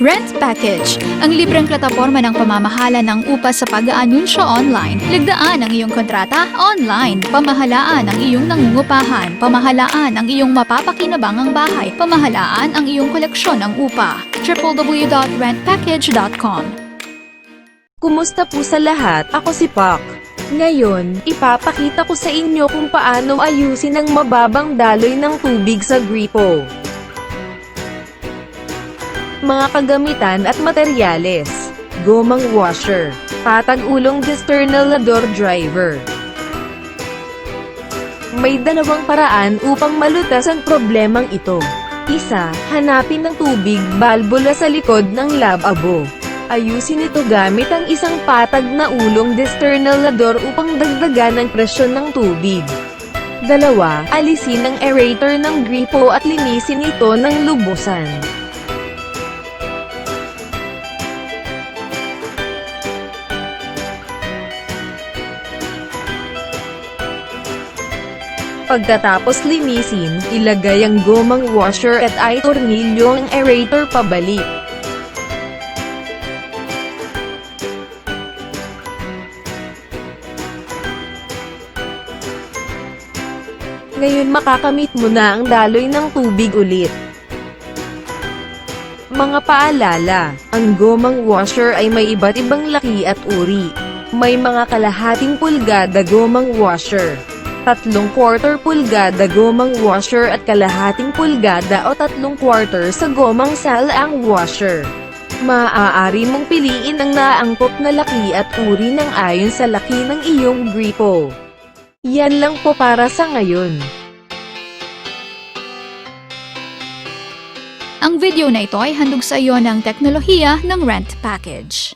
Rent Package, ang libreng plataporma ng pamamahala ng upa sa pag-aanunsyo online. Ligdaan ang iyong kontrata online. Pamahalaan ang iyong nangungupahan. Pamahalaan ang iyong mapapakinabangang bahay. Pamahalaan ang iyong koleksyon ng upa. www.rentpackage.com Kumusta po sa lahat? Ako si Pak. Ngayon, ipapakita ko sa inyo kung paano ayusin ang mababang daloy ng tubig sa gripo. Mga kagamitan at materyales. Gomang washer. Patag ulong desternalador driver. May dalawang paraan upang malutas ang problemang ito. Isa, hanapin ng tubig balbula sa likod ng lababo. Ayusin ito gamit ang isang patag na ulong desternalador upang dagdagan ang presyon ng tubig. Dalawa, alisin ang aerator ng gripo at linisin ito ng lubusan. Pagkatapos linisin, ilagay ang gomang washer at ay tornilyo ang aerator pabalik. Ngayon makakamit mo na ang daloy ng tubig ulit. Mga paalala, ang gomang washer ay may iba't ibang laki at uri. May mga kalahating pulgada gomang washer, tatlong quarter pulgada gomang washer at kalahating pulgada o tatlong quarter sa gomang salang washer. Maaari mong piliin ang naangkop na laki at uri ng ayon sa laki ng iyong gripo. Yan lang po para sa ngayon. Ang video na ito ay handog sa iyo ng teknolohiya ng Rent Package.